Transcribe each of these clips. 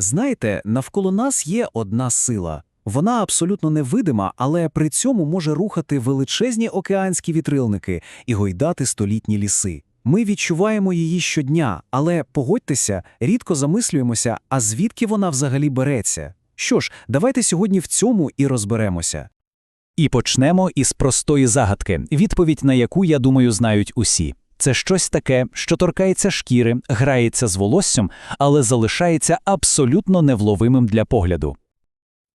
Знаєте, навколо нас є одна сила. Вона абсолютно невидима, але при цьому може рухати величезні океанські вітрилники і гойдати столітні ліси. Ми відчуваємо її щодня, але погодьтеся, рідко замислюємося, а звідки вона взагалі береться. Що ж, давайте сьогодні в цьому і розберемося. І почнемо із простої загадки, відповідь на яку, я думаю, знають усі. Це щось таке, що торкається шкіри, грається з волоссям, але залишається абсолютно невловимим для погляду.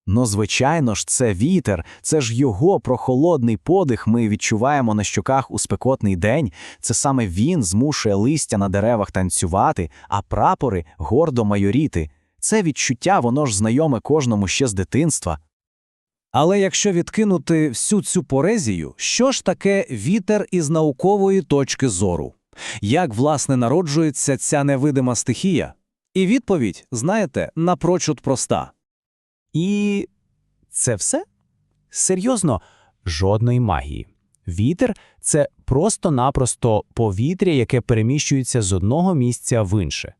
Ну, звичайно ж, це вітер, це ж його прохолодний подих ми відчуваємо на щоках у спекотний день. Це саме він змушує листя на деревах танцювати, а прапори гордо майоріти. Це відчуття, воно ж знайоме кожному ще з дитинства. Але якщо відкинути всю цю порезію, що ж таке вітер із наукової точки зору? Як, власне, народжується ця невидима стихія? І відповідь, знаєте, напрочуд проста. І це все? Серйозно, жодної магії. Вітер це просто-напросто повітря, яке переміщується з одного місця в інше.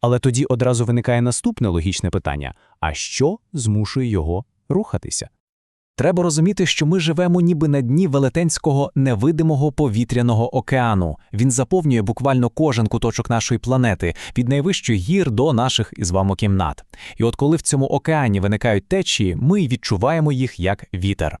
Але тоді одразу виникає наступне логічне питання: а що змушує його рухатися? Треба розуміти, що ми живемо ніби на дні велетенського невидимого повітряного океану. Він заповнює буквально кожен куточок нашої планети, від найвищих гір до наших із вами кімнат. І от коли в цьому океані виникають течії, ми відчуваємо їх як вітер.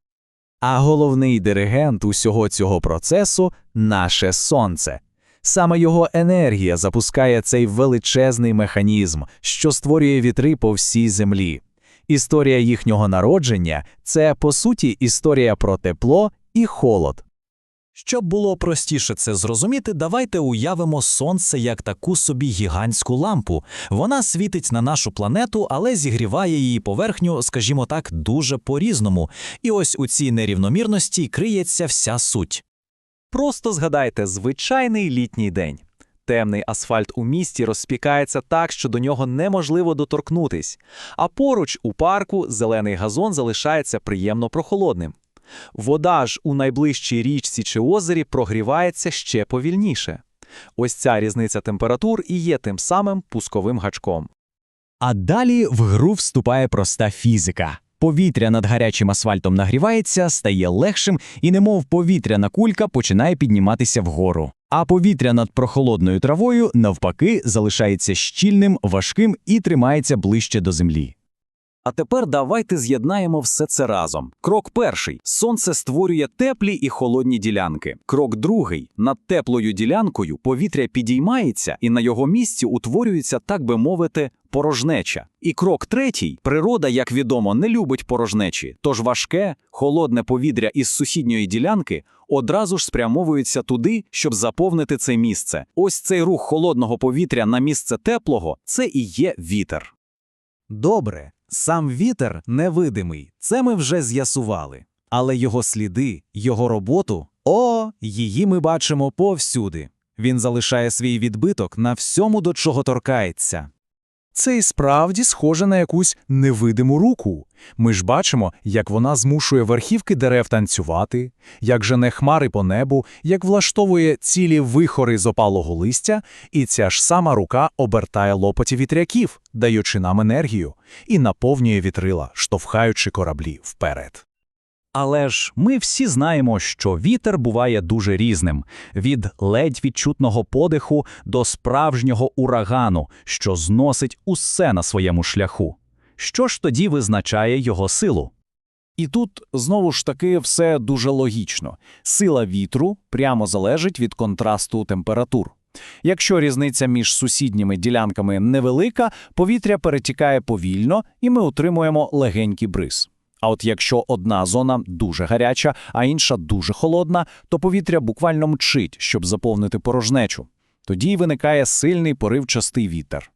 А головний диригент усього цього процесу наше сонце. Саме його енергія запускає цей величезний механізм, що створює вітри по всій землі. Історія їхнього народження це, по суті, історія про тепло і холод. Щоб було простіше це зрозуміти, давайте уявимо сонце як таку собі гігантську лампу. Вона світить на нашу планету, але зігріває її поверхню, скажімо так, дуже по-різному. І ось у цій нерівномірності криється вся суть. Просто згадайте звичайний літній день. Темний асфальт у місті розпікається так, що до нього неможливо доторкнутись, а поруч у парку зелений газон залишається приємно прохолодним. Вода ж у найближчій річці чи озері прогрівається ще повільніше. Ось ця різниця температур і є тим самим пусковим гачком. А далі в гру вступає проста фізика. Повітря над гарячим асфальтом нагрівається, стає легшим, і немов повітряна кулька починає підніматися вгору. А повітря над прохолодною травою, навпаки, залишається щільним, важким і тримається ближче до землі. А тепер давайте з'єднаємо все це разом. Крок перший: сонце створює теплі і холодні ділянки. Крок другий: над теплою ділянкою повітря підіймається, і на його місці утворюється, так би мовити, порожнеча. І крок третій: природа, як відомо, не любить порожнечі, тож важке, холодне повітря із сусідньої ділянки одразу ж спрямовується туди, щоб заповнити це місце. Ось цей рух холодного повітря на місце теплого це і є вітер. Добре, сам вітер невидимий, це ми вже з'ясували. Але його сліди, його роботу, о, її ми бачимо повсюди. Він залишає свій відбиток на всьому, до чого торкається. Це і справді схоже на якусь невидиму руку. Ми ж бачимо, як вона змушує верхівки дерев танцювати, як жене хмари по небу, як влаштовує цілі вихори з опалого листя, і ця ж сама рука обертає лопоті вітряків, даючи нам енергію, і наповнює вітрила, штовхаючи кораблі вперед. Але ж ми всі знаємо, що вітер буває дуже різним від ледь відчутного подиху до справжнього урагану, що зносить усе на своєму шляху. Що ж тоді визначає його силу? І тут знову ж таки все дуже логічно. Сила вітру прямо залежить від контрасту температур. Якщо різниця між сусідніми ділянками невелика, повітря перетікає повільно і ми отримуємо легенький бриз. А от якщо одна зона дуже гаряча, а інша дуже холодна, то повітря буквально мчить, щоб заповнити порожнечу. Тоді виникає сильний поривчастий вітер.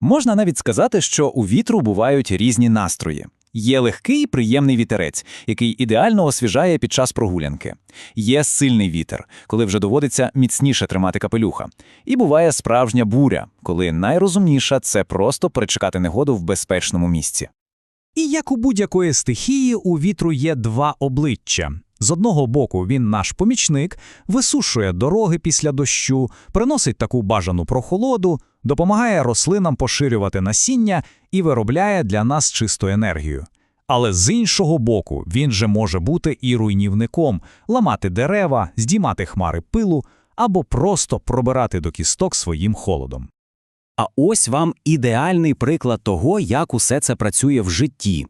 Можна навіть сказати, що у вітру бувають різні настрої. Є легкий приємний вітерець, який ідеально освіжає під час прогулянки. Є сильний вітер, коли вже доводиться міцніше тримати капелюха. І буває справжня буря, коли найрозумніша це просто перечекати негоду в безпечному місці. І як у будь-якої стихії, у вітру є два обличчя. З одного боку він наш помічник, висушує дороги після дощу, приносить таку бажану прохолоду, допомагає рослинам поширювати насіння і виробляє для нас чисту енергію. Але з іншого боку, він же може бути і руйнівником, ламати дерева, здіймати хмари пилу або просто пробирати до кісток своїм холодом. А ось вам ідеальний приклад того, як усе це працює в житті.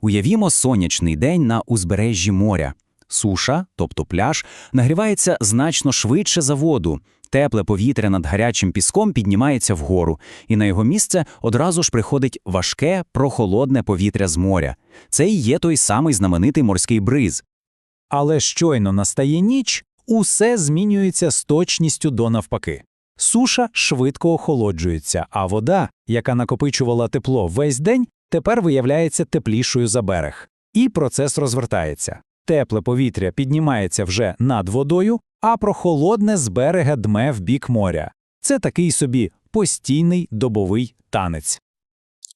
Уявімо сонячний день на узбережжі моря. Суша, тобто пляж, нагрівається значно швидше за воду. Тепле повітря над гарячим піском піднімається вгору, і на його місце одразу ж приходить важке, прохолодне повітря з моря. Це і є той самий знаменитий морський бриз. Але щойно настає ніч, усе змінюється з точністю до навпаки. Суша швидко охолоджується, а вода, яка накопичувала тепло весь день, тепер виявляється теплішою за берег. І процес розвертається. Тепле повітря піднімається вже над водою, а прохолодне з берега дме в бік моря. Це такий собі постійний добовий танець.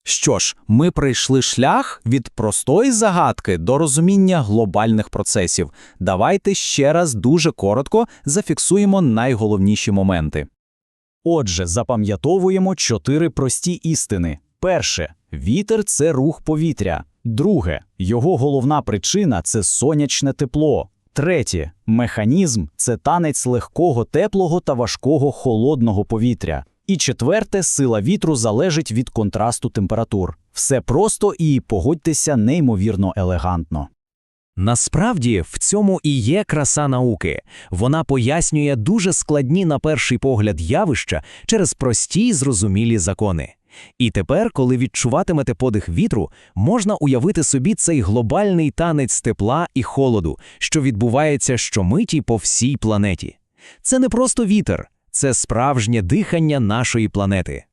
Що ж, ми пройшли шлях від простої загадки до розуміння глобальних процесів. Давайте ще раз дуже коротко зафіксуємо найголовніші моменти. Отже, запам'ятовуємо чотири прості істини. Перше вітер це рух повітря. Друге, його головна причина це сонячне тепло. Третє механізм це танець легкого теплого та важкого холодного повітря. І четверте, сила вітру залежить від контрасту температур. Все просто і погодьтеся неймовірно елегантно. Насправді в цьому і є краса науки. Вона пояснює дуже складні на перший погляд явища через прості й зрозумілі закони. І тепер, коли відчуватимете подих вітру, можна уявити собі цей глобальний танець тепла і холоду, що відбувається щомиті по всій планеті. Це не просто вітер, це справжнє дихання нашої планети.